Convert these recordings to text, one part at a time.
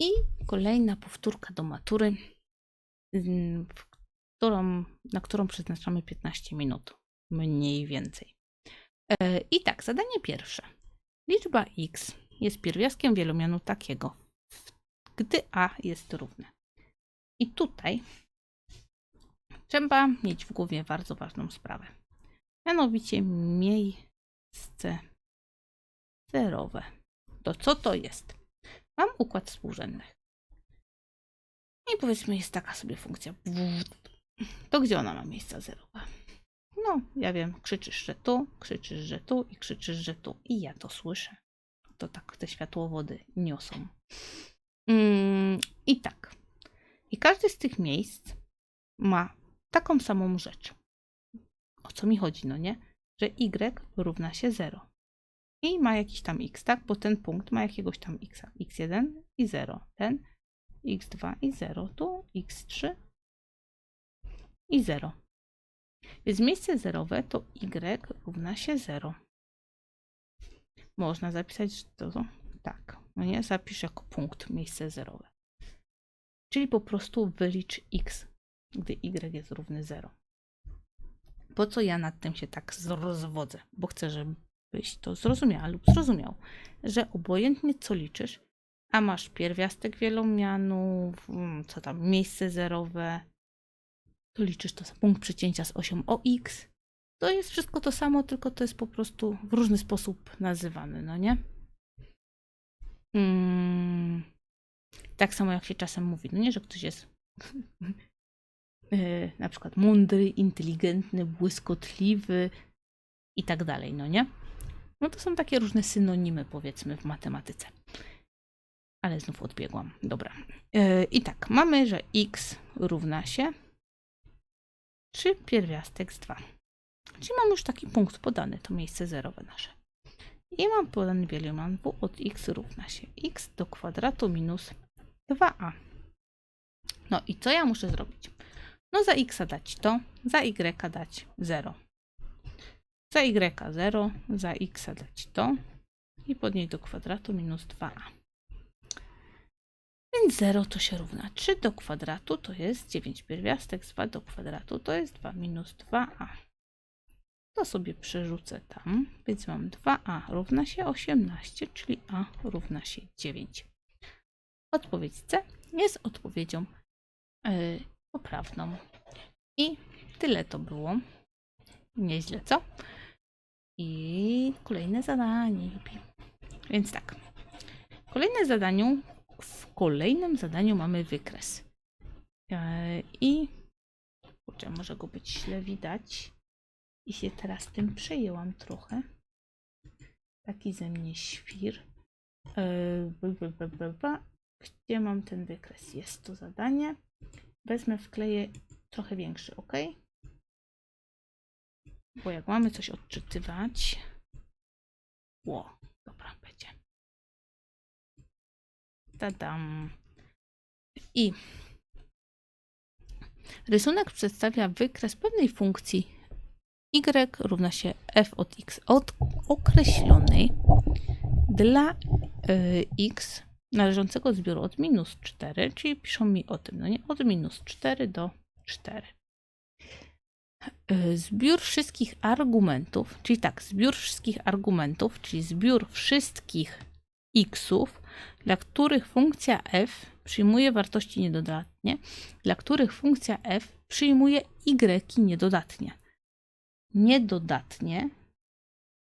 I kolejna powtórka do matury, którą, na którą przeznaczamy 15 minut, mniej więcej. E, I tak, zadanie pierwsze. Liczba x jest pierwiastkiem wielomianu takiego, gdy a jest równe. I tutaj trzeba mieć w głowie bardzo ważną sprawę. Mianowicie miejsce zerowe. To co to jest? Mam układ współrzędnych. I powiedzmy jest taka sobie funkcja. To gdzie ona ma miejsca zerowe? No, ja wiem, krzyczysz, że tu, krzyczysz, że tu i krzyczysz, że tu. I ja to słyszę. To tak te światłowody niosą. Mm, I tak. I każde z tych miejsc ma taką samą rzecz. O co mi chodzi, no nie? Że y równa się 0. I ma jakiś tam x, tak? Bo ten punkt ma jakiegoś tam x. x1 i 0. Ten x2 i 0. Tu x3 i 0. Więc miejsce zerowe to y równa się 0. Można zapisać że to tak. No nie? Zapisz jako punkt miejsce zerowe. Czyli po prostu wylicz x, gdy y jest równy 0. Po co ja nad tym się tak rozwodzę? Bo chcę, żebyś to zrozumiała lub zrozumiał, że obojętnie co liczysz, a masz pierwiastek wielomianu, mm, co tam, miejsce zerowe, to liczysz to za punkt przecięcia z osią OX. To jest wszystko to samo, tylko to jest po prostu w różny sposób nazywane, no nie? Mm, tak samo jak się czasem mówi, no nie, że ktoś jest e, na przykład mądry, inteligentny, błyskotliwy i tak dalej, no nie? No to są takie różne synonimy, powiedzmy, w matematyce. Ale znów odbiegłam. Dobra. E, I tak, mamy, że x równa się 3 pierwiastek z 2. Czyli mam już taki punkt podany, to miejsce zerowe nasze. I mam podany wielomian w od x równa się x do kwadratu minus 2a. No i co ja muszę zrobić? No za x dać to, za y dać 0. Za y 0, za x dać to i podnieść do kwadratu minus 2a. Więc 0 to się równa 3 do kwadratu to jest 9 pierwiastek, z 2 do kwadratu to jest 2 minus 2a. To sobie przerzucę tam, więc mam 2a równa się 18, czyli a równa się 9. Odpowiedź C jest odpowiedzią yy, poprawną. I tyle to było. Nieźle, co? I kolejne zadanie. Więc tak. Kolejne zadaniu w kolejnym zadaniu mamy wykres. E, I kurczę, może go być źle widać. I się teraz tym przejęłam trochę. Taki ze mnie świr. E, Gdzie mam ten wykres? Jest to zadanie. Wezmę, wkleję trochę większy, ok? Bo jak mamy coś odczytywać. Ło, dobra, będzie. Tadam. I rysunek przedstawia wykres pewnej funkcji y równa się f od x od określonej dla y, x należącego zbioru od minus 4, czyli piszą mi o tym, no nie, od minus 4 do 4. Y, zbiór wszystkich argumentów, czyli tak, zbiór wszystkich argumentów, czyli zbiór wszystkich xów, dla których funkcja f przyjmuje wartości niedodatnie, dla których funkcja f przyjmuje y niedodatnie. Niedodatnie,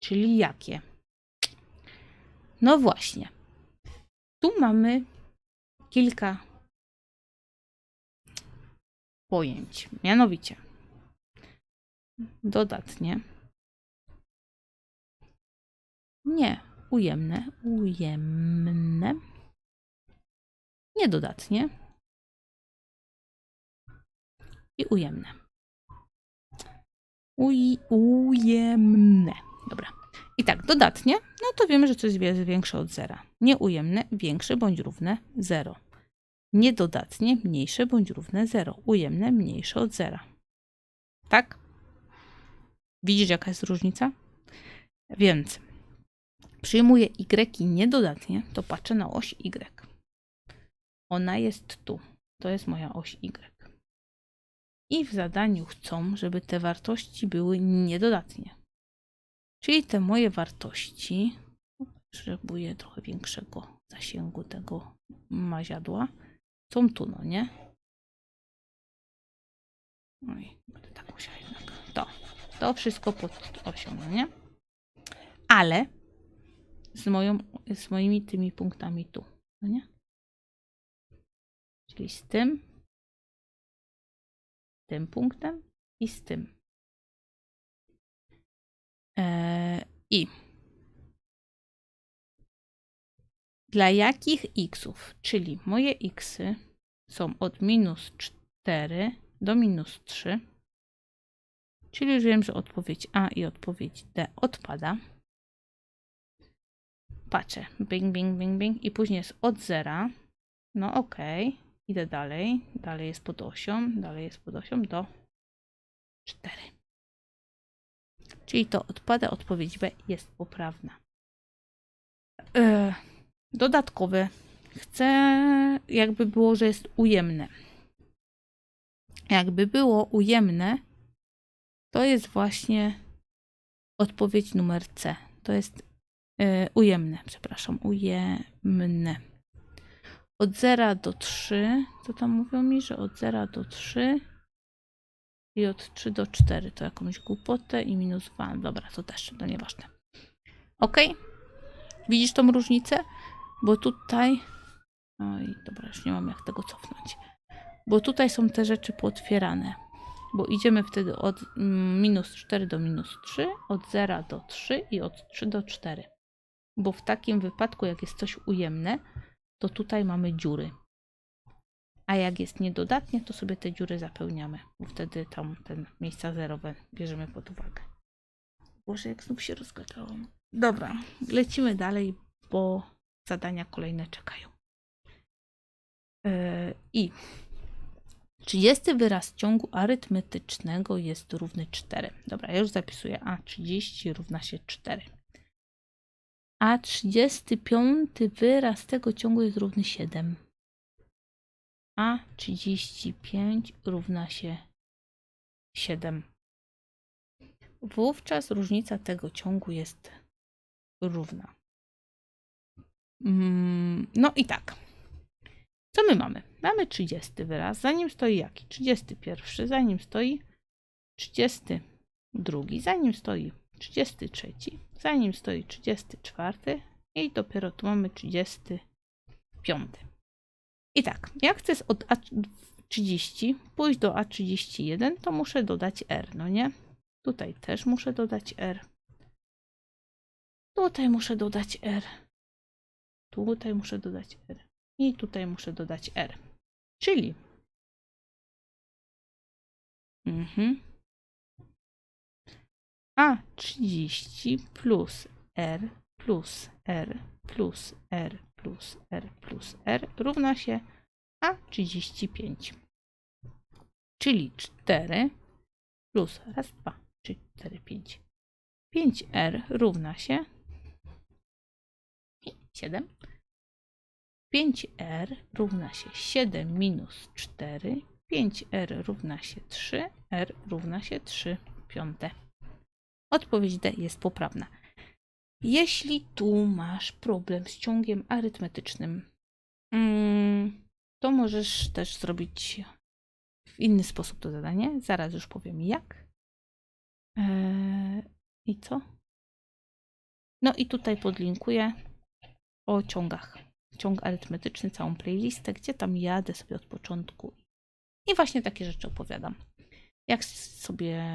czyli jakie? No właśnie. Tu mamy kilka pojęć. Mianowicie dodatnie. Nie, ujemne, ujemne, niedodatnie i ujemne. Uj, ujemne. Dobra. I tak, dodatnie, no to wiemy, że coś jest większe od zera. Nieujemne, większe bądź równe 0. Niedodatnie, mniejsze bądź równe 0. Ujemne, mniejsze od zera. Tak? Widzisz, jaka jest różnica? Więc przyjmuję y niedodatnie, to patrzę na oś y. Ona jest tu. To jest moja oś Y. I w zadaniu chcą, żeby te wartości były niedodatnie. Czyli te moje wartości, potrzebuję trochę większego zasięgu tego maziadła, są tu, no nie? Oj, będę tak musiała jednak. To, to wszystko pod osią, no nie? Ale z, moją, z moimi tymi punktami tu, no nie? Czyli z tym, tym punktem i z tym. Eee, I dla jakich xów, czyli moje xy są od minus 4 do minus 3, czyli już wiem, że odpowiedź A i odpowiedź D odpada. Patrzę, bing, bing, bing, bing i później jest od zera. No okay. idę dalej, dalej jest pod osią, dalej jest pod osią do 4. Czyli to odpada, odpowiedź B jest poprawna. Yy, dodatkowe. Chcę, jakby było, że jest ujemne. Jakby było ujemne, to jest właśnie odpowiedź numer C. To jest yy, ujemne, przepraszam, ujemne. Od 0 do 3, co tam mówią mi, że od 0 do 3 i od 3 do 4 to jakąś głupotę i minus 2. Dobra, to też, to nieważne. Ok? Widzisz tą różnicę? Bo tutaj... Oj, dobra, już nie mam jak tego cofnąć. Bo tutaj są te rzeczy pootwierane. Bo idziemy wtedy od mm, minus 4 do minus 3, od 0 do 3 i od 3 do 4. Bo w takim wypadku, jak jest coś ujemne, to tutaj mamy dziury. A jak jest niedodatnie, to sobie te dziury zapełniamy, bo wtedy tam ten miejsca zerowe bierzemy pod uwagę. Boże, jak znów się rozgadałam. Dobra, lecimy dalej, bo zadania kolejne czekają. Yy, I 30 wyraz ciągu arytmetycznego jest równy 4. Dobra, już zapisuję A30 równa się 4. A 35 wyraz tego ciągu jest równy 7 a 35 równa się 7. Wówczas różnica tego ciągu jest równa. Mm, no i tak. Co my mamy? Mamy 30 wyraz, za nim stoi jaki? 31, za nim stoi 32, za nim stoi 33, za nim stoi 34 i dopiero tu mamy 35. I tak, jak chcę od A30 pójść do A31, to muszę dodać R, no nie? Tutaj też muszę dodać R. Tutaj muszę dodać R. Tutaj muszę dodać R. I tutaj muszę dodać R. Czyli mhm. A30 plus R plus R plus R plus R plus R równa się A35. Czyli 4 plus raz, dwa, trzy, cztery, pięć. 5R równa się 7. 5R równa się 7 minus 4. 5R równa się 3. R równa się 3 piąte. Odpowiedź D jest poprawna. Jeśli tu masz problem z ciągiem arytmetycznym, mm, to możesz też zrobić w inny sposób to zadanie. Zaraz już powiem jak. Eee, I co? No i tutaj podlinkuję o ciągach. Ciąg arytmetyczny, całą playlistę, gdzie tam jadę sobie od początku. I właśnie takie rzeczy opowiadam jak sobie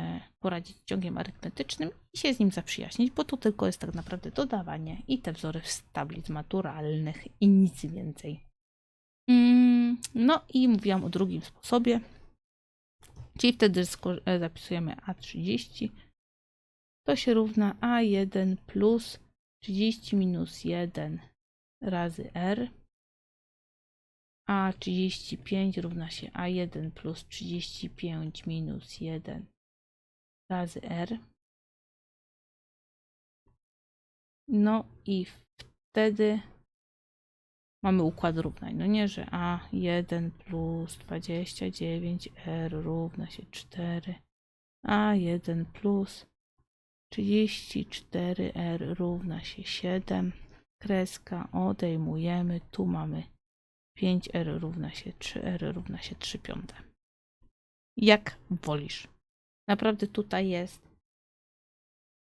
poradzić z ciągiem arytmetycznym i się z nim zaprzyjaźnić, bo to tylko jest tak naprawdę dodawanie i te wzory z tablic maturalnych i nic więcej. Mm, no i mówiłam o drugim sposobie, czyli wtedy e, zapisujemy A30, to się równa A1 plus 30 minus 1 razy R a 35 równa się A1 plus 35 minus 1 razy R. No i wtedy mamy układ równań. No nie, że A1 plus 29R równa się 4. A1 plus 34R równa się 7. Kreska odejmujemy. Tu mamy 5R równa się 3R równa się 3 piąte. Jak wolisz. Naprawdę tutaj jest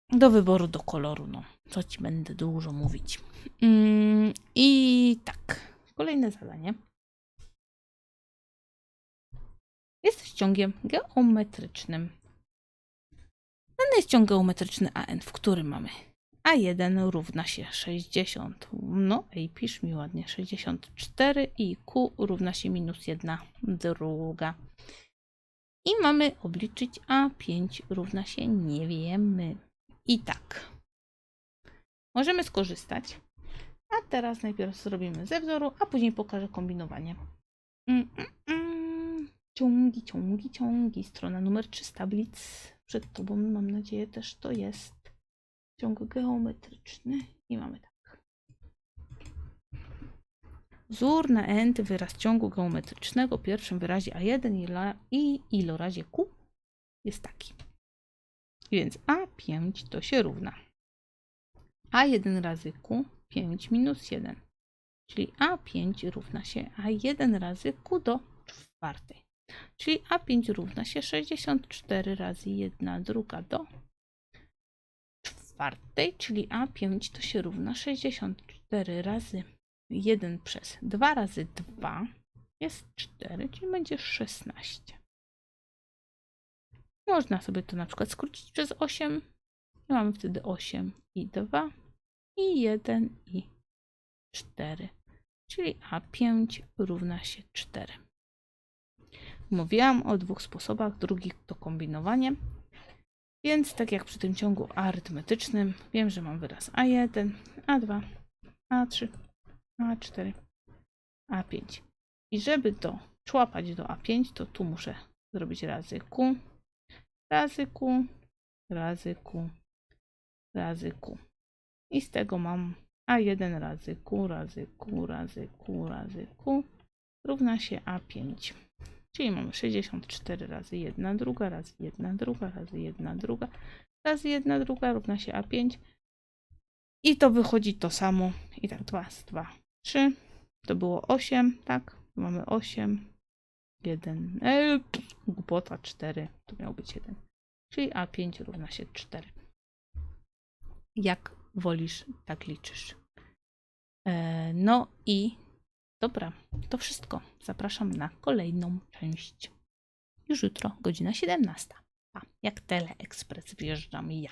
do wyboru do koloru. No, co ci będę dużo mówić. Mm, I tak, kolejne zadanie. Jest ciągiem geometrycznym. Dany jest ciąg geometryczny AN, w którym mamy A1 równa się 60. No i pisz mi ładnie 64 i Q równa się minus 1 druga. I mamy obliczyć A5 równa się nie wiemy. I tak. Możemy skorzystać. A teraz najpierw zrobimy ze wzoru, a później pokażę kombinowanie. Mm, mm, mm. Ciągi, ciągi, ciągi. Strona numer 3 tablic. Przed Tobą, mam nadzieję, też to jest. Ciąg geometryczny. I mamy tak. Wzór na n wyraz ciągu geometrycznego w pierwszym wyrazie A1 i ilorazie Q jest taki. Więc A5 to się równa. A1 razy Q 5 minus 1. Czyli A5 równa się A1 razy Q do czwartej. Czyli A5 równa się 64 razy 1 druga do czwartej, czyli A5 to się równa 64 razy 1 przez 2 razy 2 jest 4, czyli będzie 16. Można sobie to na przykład skrócić przez 8. I mamy wtedy 8 i 2 i 1 i 4. Czyli A5 równa się 4. Mówiłam o dwóch sposobach, drugi to kombinowanie. Więc tak jak przy tym ciągu arytmetycznym, wiem, że mam wyraz A1, A2, A3, A4, A5. I żeby to człapać do A5, to tu muszę zrobić razy Q, razy Q, razy Q, razy Q. I z tego mam A1 razy Q razy Q razy Q razy Q równa się A5. Czyli mamy 64 razy 1 druga razy 1 druga razy 1 druga razy 1 druga równa się A5. I to wychodzi to samo. I tak 2 z 2, 3. To było 8, tak? Tu mamy 8, 1, e, głupota 4. To miał być 1. Czyli A5 równa się 4. Jak wolisz, tak liczysz. E, no i dobra, to wszystko. Zapraszam na kolejną część. Już jutro, godzina 17. A jak Teleekspres wjeżdżam ja.